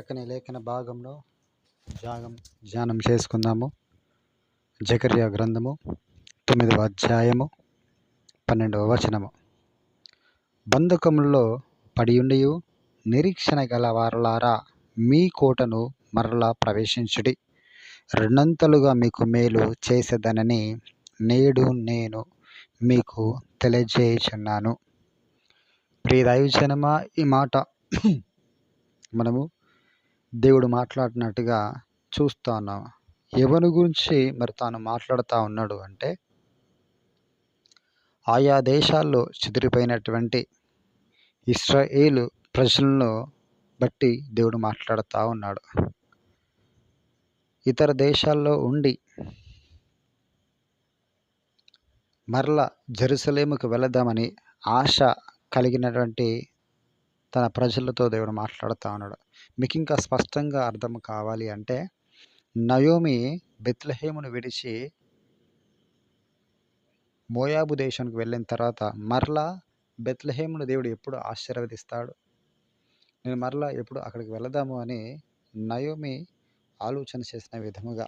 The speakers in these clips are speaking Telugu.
చక్కని లేఖన భాగంలో జాగం ధ్యానం చేసుకుందాము. జకర్యా గ్రంథము తొమ్మిదవ అధ్యాయము పన్నెండవ వచనము. బంధకములలో పడియుండియు నిరీక్షణ గల వారలారా మీ కోటను మరలా ప్రవేశించుడి. రెండంతలుగా మీకు మేలు చేసేదనని నేడు నేను మీకు తెలియజేయుచున్నాను. ప్రియ దైవజనమా ఈ మాట మనము దేవుడు మాట్లాడినట్టుగా చూస్తూ ఉన్నాం. ఎవరి గురించి మరి తాను మాట్లాడుతూ ఉన్నాడు అంటే ఆయా దేశాల్లో చెదిరిపోయినటువంటి ఇస్రాయేలు ప్రజలను బట్టి దేవుడు మాట్లాడుతూ ఉన్నాడు. ఇతర దేశాల్లో ఉండి మరల జెరూసలేముకు వెళదామని ఆశ కలిగినటువంటి తన ప్రజలతో దేవుడు మాట్లాడుతూ ఉన్నాడు. మీకు ఇంకా స్పష్టంగా అర్థం కావాలి అంటే నయోమి బెత్లహేమును విడిచి మోయాబు దేశానికి వెళ్ళిన తర్వాత మరలా బెత్లహేమును దేవుడు ఎప్పుడు ఆశీర్వదిస్తాడు? నేను మరలా ఎప్పుడు అక్కడికి వెళదాము అని నయోమి ఆలోచన చేసిన విధముగా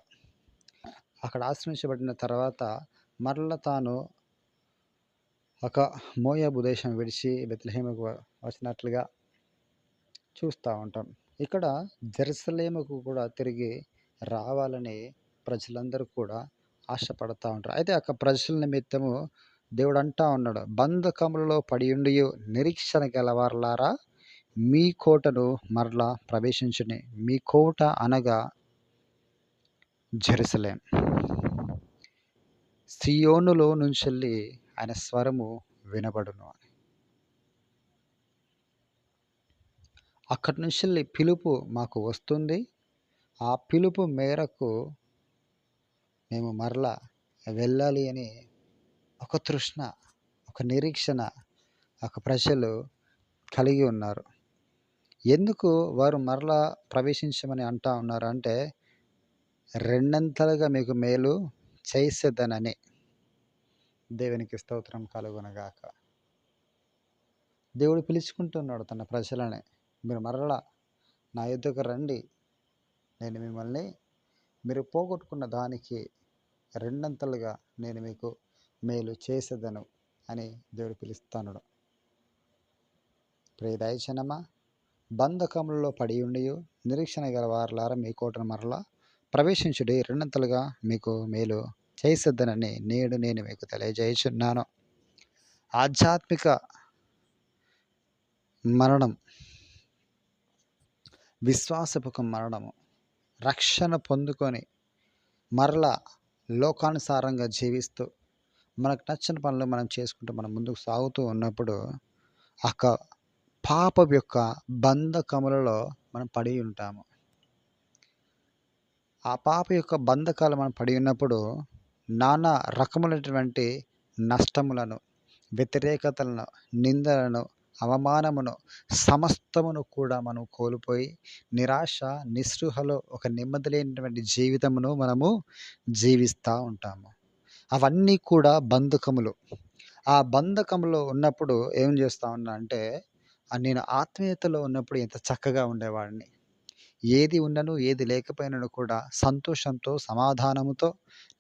అక్కడ ఆశ్రయించబడిన తర్వాత మరల తాను ఒక మోయాబు దేశం విడిచి బెత్లహేముకు వచ్చినట్లుగా చూస్తూ ఉంటాం. ఇక్కడ జెరూసలేముకు కూడా తిరిగి రావాలని ప్రజలందరూ కూడా ఆశపడతా ఉంటారు. అయితే అక్కడ ప్రజల నిమిత్తము దేవుడు అంటా ఉన్నాడు బంధకములలో పడి ఉండి నిరీక్షణ గలవారలారా మీ కోటను మరలా ప్రవేశించని మీ కోట అనగా జెరూసలేం. సియోనులో నుంచి ఆయన స్వరము వినబడును అక్కడి నుంచి పిలుపు మాకు వస్తుంది. ఆ పిలుపు మేరకు మేము మరలా వెళ్ళాలి అని ఒక తృష్ణ ఒక నిరీక్షణ ఒక ప్రజలు కలిగి ఉన్నారు. ఎందుకు వారు మరలా ప్రవేశించమని అంటా ఉన్నారు అంటే రెండంతలుగా మీకు మేలు చేసేదనని. దేవునికి స్తోత్రం కలుగునగాక. దేవుడు పిలుచుకుంటున్నాడు తన ప్రజలని. మీరు మరలా నా ఎద్దుకు రండి. నేను మిమ్మల్ని మీరు పోగొట్టుకున్న దానికి రెండంతలుగా నేను మీకు మేలు చేసేదను అని దేవుడు పిలుస్తాడు ప్రియదయచనమా బంధకములలో పడి ఉండి నిరీక్షణ గల వారులారా మీ కోటను మరలా ప్రవేశించుడి. రెండంతలుగా మీకు మేలు చేసేద్దనని నేడు నేను మీకు తెలియజేయుచున్నాను. ఆధ్యాత్మిక మరణం విశ్వాసపుక మరణము. రక్షణ పొందుకొని మరలా లోకానుసారంగా జీవిస్తూ మనకు నచ్చిన పనులు మనం చేసుకుంటూ మనం ముందుకు సాగుతూ ఉన్నప్పుడు ఆ పాప యొక్క బంధకములలో మనం పడి ఉంటాము. ఆ పాప యొక్క బంధకాలు మనం పడి ఉన్నప్పుడు నానా రకములైనటువంటి నష్టములను వ్యతిరేకతలను నిందలను అవమానమును సమస్తమును కూడా మనం కోల్పోయి నిరాశ నిస్పృహలో ఒక నెమ్మది లేనటువంటి జీవితమును మనము జీవిస్తూ ఉంటాము. అవన్నీ కూడా బంధకములు. ఆ బంధకంలో ఉన్నప్పుడు ఏం చేస్తూ ఉన్నా అంటే నేను ఆత్మీయతలో ఉన్నప్పుడు ఎంత చక్కగా ఉండేవాడిని. ఏది ఉన్నను ఏది లేకపోయినను కూడా సంతోషంతో సమాధానముతో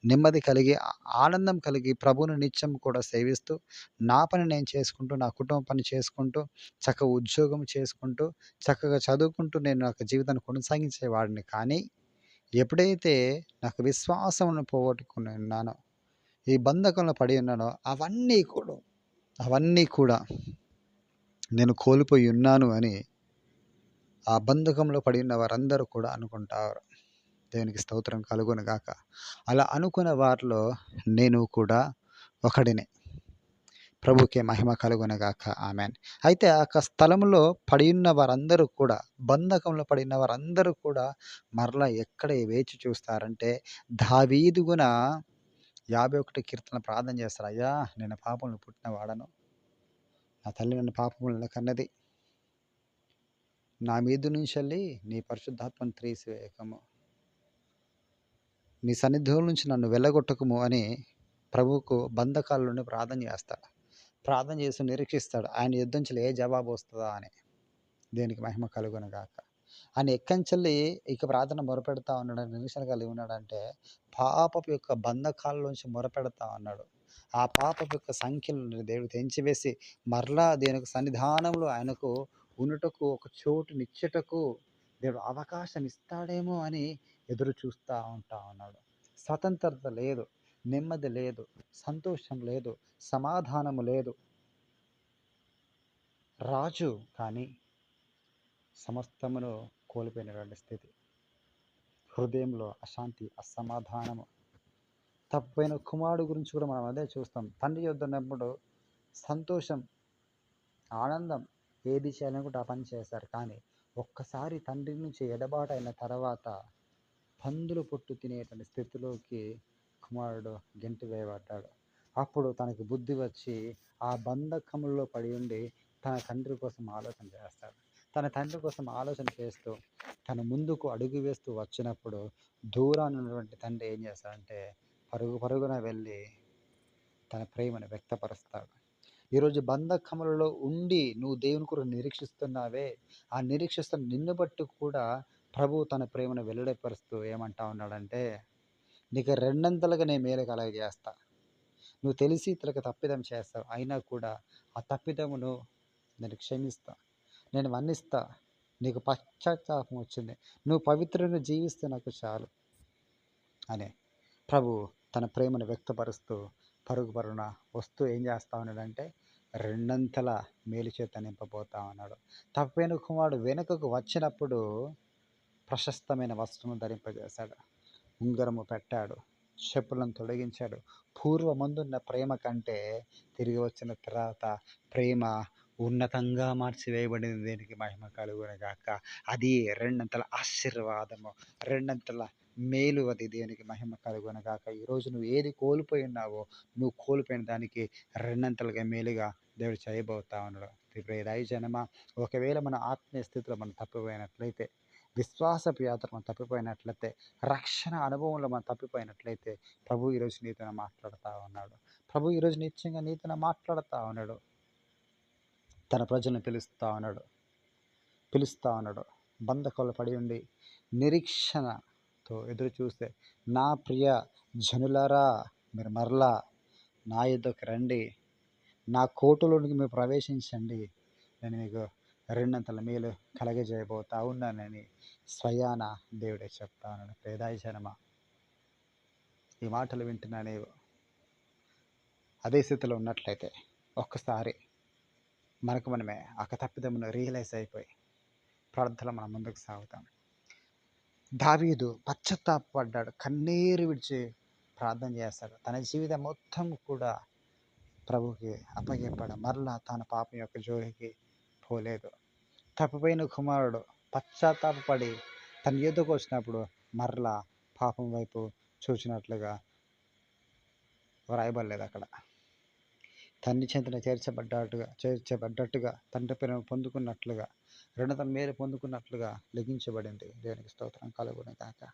నెమ్మది కలిగి ఆనందం కలిగి ప్రభువుని నిత్యం కూడా సేవిస్తూ నా పని నేను చేసుకుంటూ నా కుటుంబ పని చేసుకుంటూ చక్కగా ఉద్యోగం చేసుకుంటూ చక్కగా చదువుకుంటూ నేను నాకు జీవితాన్ని కొనసాగించేవాడిని కానీ ఎప్పుడైతే నాకు విశ్వాసమును పోగొట్టుకుని ఉన్నానో ఈ బంధకంలో పడి ఉన్నానో అవన్నీ కూడా అవన్నీ కూడా నేను కోల్పోయి ఉన్నాను అని ఆ బంధకంలో పడి ఉన్న వారందరూ కూడా అనుకుంటారు. దేవునికి స్తోత్రం కలుగును గాక. అలా అనుకున్న వారిలో నేను కూడా ఒకడిని. ప్రభుకే మహిమ కలుగునగాక ఆమెన్. అయితే ఆ స్థలంలో పడి ఉన్న వారందరూ కూడా బంధకంలో పడిన వారందరూ కూడా మరలా ఎక్కడ వేచి చూస్తారంటే దావీదుగున యాభై ఒకటి కీర్తన ప్రార్థన చేస్తారు. అయ్యా నేను పాపములు పుట్టిన వాడను నా తల్లి నన్ను పాపములను కన్నది. నా మీద నుంచి వెళ్ళి నీ పరిశుద్ధాత్మను త్రీసివేయకము. నీ సన్నిధిలో నుంచి నన్ను వెళ్ళగొట్టకము అని ప్రభువుకు బంధకాల ప్రార్థన చేస్తాడు. ప్రార్థన చేసి నిరీక్షిస్తాడు. ఆయన యుద్ధం ఏ జవాబు వస్తుందా అని దేనికి మహిమ కలుగును గాక. ఆయన ఎక్కంచెల్లి ఇక ప్రార్థన మొరపెడతా ఉన్నాడు నిరీక్షణ కలిగి ఉన్నాడంటే పాపపు యొక్క బంధకాల్లోంచి మొరపెడతా ఉన్నాడు. ఆ పాపపు యొక్క సంఖ్యలను దేవుడు తెంచివేసి మరలా దేని సన్నిధానంలో ఆయనకు ఉన్నటకు ఒక చోటునిచ్చుటకు దేవుడు అవకాశం ఇస్తాడేమో అని ఎదురు చూస్తూ ఉంటా ఉన్నాడు. స్వతంత్రత లేదు నెమ్మది లేదు సంతోషం లేదు సమాధానము లేదు. రాజు కానీ సమస్తమును కోల్పోయినటువంటి స్థితి. హృదయంలో అశాంతి అసమాధానము. తప్పైన కుమారుడు గురించి కూడా మనం అదే చూస్తాం. తండ్రి యొద్దన్నప్పుడు సంతోషం ఆనందం ఏది చేయాలనుకుంటే ఆ పని చేస్తారు. కానీ ఒక్కసారి తండ్రి నుంచి ఎడబాటు అయిన తర్వాత పందులు పొట్టు తినేటువంటి స్థితిలోకి కుమారుడు గెంటి వేయబడ్డాడు. అప్పుడు తనకి బుద్ధి వచ్చి ఆ బంధకముల్లో పడి ఉండి తన తండ్రి కోసం ఆలోచన చేస్తాడు. తన తండ్రి కోసం ఆలోచన చేస్తూ తన ముందుకు అడుగు వేస్తూ వచ్చినప్పుడు దూరాన్ని ఉన్నటువంటి తండ్రి ఏం చేస్తాడంటే పరుగు పరుగున వెళ్ళి తన ప్రేమను వ్యక్తపరుస్తాడు. ఈరోజు బంధకములలో ఉండి నువ్వు దేవుని కొరకు నిరీక్షిస్తున్నావే ఆ నిరీక్షిస్తున్న నిన్ను బట్టి కూడా ప్రభు తన ప్రేమను వెల్లడిపరుస్తూ ఏమంటా ఉన్నాడంటే నీకు రెండంతలుగా నేను మేలు కలగజేస్తా. నువ్వు తెలిసి ఇతరులకు తప్పిదం చేస్తావు అయినా కూడా ఆ తప్పిదమును నేను క్షమిస్తా. నేను మన్నిస్తా. నీకు పశ్చాత్తాపం వచ్చింది. నువ్వు పవిత్రంగా జీవిస్తే నాకు చాలు అని ప్రభు తన ప్రేమను వ్యక్తపరుస్తూ పరుగు పరుగున వస్తూ ఏం చేస్తా ఉన్నాడంటే రెండంతల మేలు చేత నింపబోతా ఉన్నాడు. తప్పైన కుమారుడు వెనుకకు వచ్చినప్పుడు ప్రశస్తమైన వస్త్రము ధరింపజేశాడు. ఉంగరము పెట్టాడు. చెప్పులను తొలగించాడు. పూర్వమందున్న ప్రేమ కంటే తిరిగి వచ్చిన తర్వాత ప్రేమ ఉన్నతంగా మార్చివేయబడింది. దేనికి మహిమ కలుగునగాక అది రెండంతల ఆశీర్వాదము రెండంతల మేలు అది దేవునికి మహిమ కలుగునగాక ఈరోజు నువ్వు ఏది కోల్పోయి ఉన్నావో నువ్వు కోల్పోయిన దానికి రెండంతలుగా మేలుగా దేవుడు చేయబోతా ఉన్నాడు. ప్రియరాయి జనమ ఒకవేళ మన ఆత్మీయ స్థితిలో మనం తప్పిపోయినట్లయితే విశ్వాసపు యాత్ర మనం తప్పిపోయినట్లయితే రక్షణ అనుభవంలో మనం తప్పిపోయినట్లయితే ప్రభు ఈరోజు నీతో మాట్లాడుతూ ఉన్నాడు. ప్రభు ఈరోజు నిత్యంగా నీతన మాట్లాడుతూ ఉన్నాడు. తన ప్రజలను పిలుస్తూ ఉన్నాడు. పిలుస్తూ ఉన్నాడు. బంధకాలు పడి ఉండి నిరీక్షణతో ఎదురు చూస్తే నా ప్రియ జనులారా మీరు మరలా నా యుద్ధకు రండి. నా కోటలోనికి మీరు ప్రవేశించండి. నేను మీకు రెండంతల మేలు కలగజేయబోతా ఉన్నానని స్వయాన దేవుడే చెప్తాను. పేదాయి జనమ ఈ మాటలు వింటున్నా నీవు అదే స్థితిలో ఉన్నట్లయితే ఒక్కసారి మనకు మనమే ఒక రియలైజ్ అయిపోయి ప్రార్థనలో మనం ముందుకు సాగుతాం. దావీదు పశ్చాత్తాపడ్డాడు. కన్నీరు విడిచి ప్రార్థన చేస్తాడు. తన జీవితం మొత్తం కూడా ప్రభుకి అప్పగింపడం. మరలా తన పాపం యొక్క జోలికి పోలేదు. తప్పిపోయిన కుమారుడు పశ్చాత్తాపడి తన యుద్ధకు వచ్చినప్పుడు మరలా పాపం వైపు చూచినట్లుగా వ్రాయబడలేదు అక్కడ. తండ్రి చెంతన చేర్చబడ్డట్టుగా చేర్చబడ్డట్టుగా తండ్రి పేరు పొందుకున్నట్లుగా రెండత తన మేలు పొందుకున్నట్లుగా లెగించబడింది దేవునికి స్తోత్రం కలుగుని కాక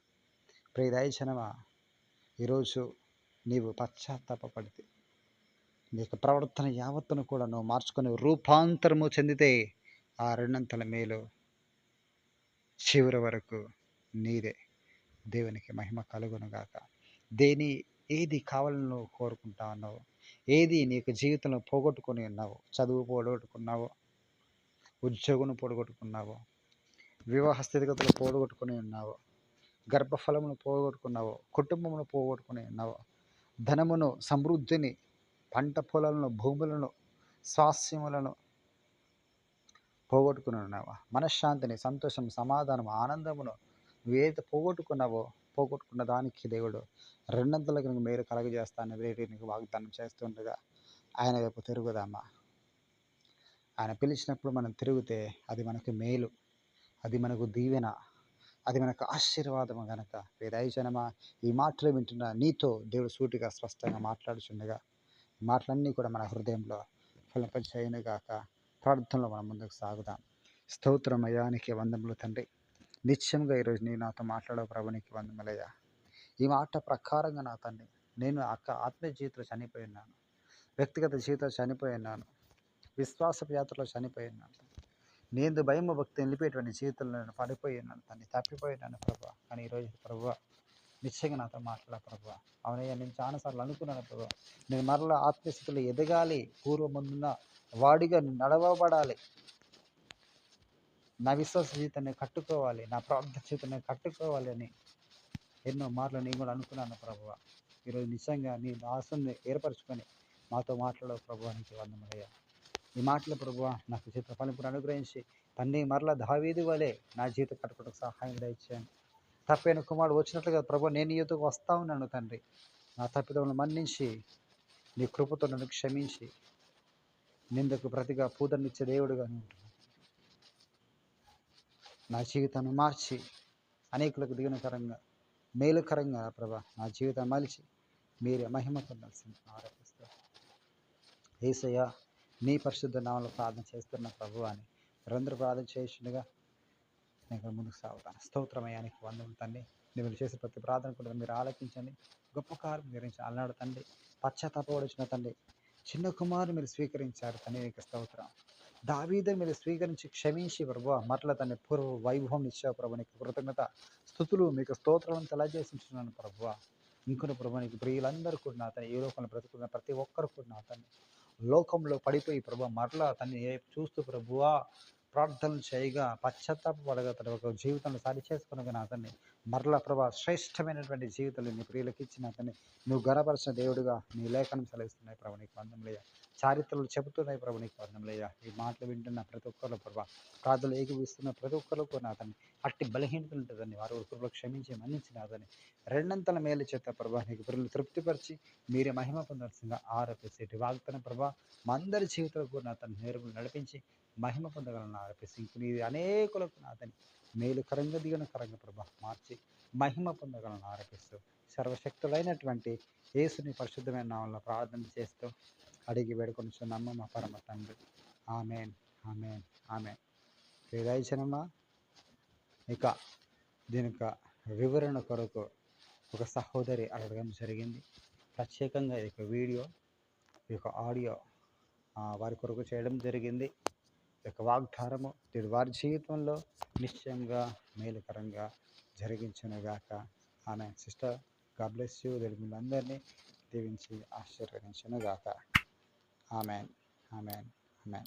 ప్రియదయచనమా ఈరోజు నీవు పశ్చాత్తాపడితే నీ యొక్క ప్రవర్తన యావత్తును కూడా నువ్వు మార్చుకొని రూపాంతరము చెందితే ఆ రెండంతల మేలు చివరి వరకు నీదే. దేవునికి మహిమ కలుగునుగాక. దేని ఏది కావాలని నువ్వు కోరుకుంటా ఉన్నావు? ఏది నీకు జీవితంలో పోగొట్టుకొని ఉన్నావు? చదువు పోగొట్టుకున్నావు? ఉద్యోగం పోగొట్టుకున్నావు? వివాహ స్థితిగతులు పోగొట్టుకుని ఉన్నావు? గర్భఫలమును పోగొట్టుకున్నావు? కుటుంబమును పోగొట్టుకుని ఉన్నావు? ధనమును సమృద్ధిని పంట పొలాలను భూములను స్వాస్యములను పోగొట్టుకుని ఉన్నావా మనశ్శాంతిని సంతోషం సమాధానం ఆనందమును నువ్వేదైతే పోగొట్టుకున్నావో పోగొట్టుకున్న దానికి దేవుడు రెండంతలకు నీకు మేలు కలగజేస్తాను వేరే నీకు వాగ్దానం చేస్తుండగా ఆయన వైపు తిరుగుదామా? ఆయన పిలిచినప్పుడు మనం తిరిగితే అది మనకు మేలు. అది మనకు దీవెన. అది మనకు ఆశీర్వాదము గనక. వేదాయుజనమా ఈ మాటలు వింటున్న నీతో దేవుడు సూటిగా స్పష్టంగా మాట్లాడుచుండగా మాటలన్నీ కూడా మన హృదయంలో ఫలింపచేయను గాక ప్రార్థనలో మనం ముందుకు సాగుదాం. స్తోత్రం వందములు తండ్రి. నిత్యంగా ఈరోజు నేను నాతో మాట్లాడవు ప్రభునికి వందములయ్యా ఈ మాట ప్రకారంగా నా తండ్రి నేను అక్క ఆత్మీయ జీవితంలో చనిపోయి ఉన్నాను. వ్యక్తిగత జీవితంలో చనిపోయి ఉన్నాను. విశ్వాస యాత్రలో చనిపోయి ఉన్నాను. నేను భయము భక్తి నిలిపేటువంటి జీవితంలో నేను పడిపోయి ఉన్నాను తండ్రి. తప్పిపోయి ఉన్నాను ప్రభా. కానీ ఈరోజు ప్రభు నిశ్చయంగా నాతో మాట్లాడ ప్రభు. అవునయ్యా నేను చాలాసార్లు అనుకున్నాను ప్రభు. నేను మరలా ఆత్మస్థితిలో ఎదగాలి పూర్వమున్న వాడిగా నడవబడాలి. నా విశ్వాస జీవితాన్ని కట్టుకోవాలి నా ప్రార్థన జీవితాన్ని కట్టుకోవాలి అని ఎన్నో మార్లు నేను కూడా అనుకున్నాను ప్రభు. ఈరోజు నిజంగా నీ దాసుని ఏర్పరచుకొని మాతో మాట్లాడవు ప్రభు అని వందమయ్యా ఈ మాటలు ప్రభు నాకు చిత్ర ఫలింపును అనుగ్రహించి తండ్రి మరలా దావీది వలె నా జీవితం కట్టుకోవడానికి సహాయం దయచేయండి. తప్పైన కుమారుడు వచ్చినట్లుగా ప్రభు నేను ఎదుగు వస్తా ఉన్నాను తండ్రి. నా తప్పిదములను మన్నించి నీ కృపతో నన్ను క్షమించి నిందకు ప్రతిగా పూదనిచ్చే దేవుడుగా ఉంటున్నాను నా జీవితాన్ని మార్చి అనేకులకు దిగునకరంగా మేలుకరంగా ప్రభా నా జీవితం మలిచి మీరే మహిమ పొందాల్సింది. ఆరోపిస్తారు ఏసయ్య నీ పరిశుద్ధ నామలో ప్రార్థన చేస్తున్న ప్రభు అని మీరందరూ ప్రార్థన చేసిండగా నేను ముందుకు సాగుతాను. స్తోత్రమయానికి వందలు తండ్రి. మీరు చేసే ప్రతి ప్రార్థన కూడా మీరు ఆలకించండి. గొప్ప కారు గురించి అలనాడు తండ్రి. పశ్చాత్తాపడిచిన తండ్రి. చిన్న కుమారు మీరు స్వీకరించారు తండ్రి నీకు స్తోత్రం. దావీద మీరు స్వీకరించి క్షమించి ప్రభు మరల తన పూర్వ వైభవం ఇచ్చావు ప్రభు నీకు కృతజ్ఞత స్థుతులు మీకు స్తోత్రాలను తెలియజేసించున్నాను ప్రభు ఇంకొన ప్రభు నీకు ప్రియులందరూ కూడా నా తను ఏ లోకంలో బ్రతుకున్న ప్రతి ఒక్కరు కూడా నా తను లోకంలో పడిపోయి ప్రభు మరలా తన్ని చూస్తూ ప్రభువా ప్రార్థనలు చేయగా పశ్చాత్తాపడగా ఒక జీవితంలో సరి చేసుకునగా నా అతన్ని. మరలా ప్రభా శ్రేష్టమైనటువంటి జీవితాలు నీ ప్రియులకు ఇచ్చిన అతన్ని. నువ్వు గణపరిచిన దేవుడిగా నీ లేఖనం సెలవిస్తున్నాయి ప్రభు నీకు వందంలేయ చారిత్రలు చెబుతున్నాయి ప్రభు నీకు వందంలేయ ఈ మాటలు వింటున్న ప్రతి ఒక్కరు ప్రభా ప్రార్థనలు ఏకీవిస్తున్న ప్రతి ఒక్కరు కూడా అతన్ని. అట్టి బలహీనతలు ఉంటుందని వారు కృపలో క్షమించి మన్నించిన అతన్ని. రెండంతల మేలు చేత ప్రభా నీకు ప్రజలు తృప్తిపరిచి మీరే మహిమ పొందాల్సిందిగా ఆరోపిస్తే వాగ్దాన ప్రభా. మా అందరి జీవితంలో కూడా అతను నేరుగా నడిపించి మహిమ పొందగలను ఆరోపిస్తే నీది అనేకులకు అతని మేలుకరంగా దిగనకరంగా ప్రభా మార్చి మహిమ పొందగలను ఆరోపిస్తూ సర్వశక్తులైనటువంటి యేసుని పరిశుద్ధమైన నామంలో ప్రార్థన చేస్తూ అడిగి వేడుకొని నమ్మ మా పరమ తండ్రి. Amen amen amen. దయచనమ్మా ఇక దీని యొక్క వివరణ కొరకు ఒక సహోదరి అడగడం జరిగింది. ప్రత్యేకంగా ఈ యొక్క వీడియో ఈ యొక్క ఆడియో వారి కొరకు చేయడం జరిగింది. యొక్క వాగ్దానము ఇది వారి జీవితంలో నిశ్చయంగా మేలుకరంగా జరిగించునుగాక. ఆమె సిస్టర్ గాడ్ బ్లెస్ యూ. దేవుని అందరినీ దీవించి ఆశీర్వదించునుగాక. ఆమెన్. ఆమెన్. ఆమెన్.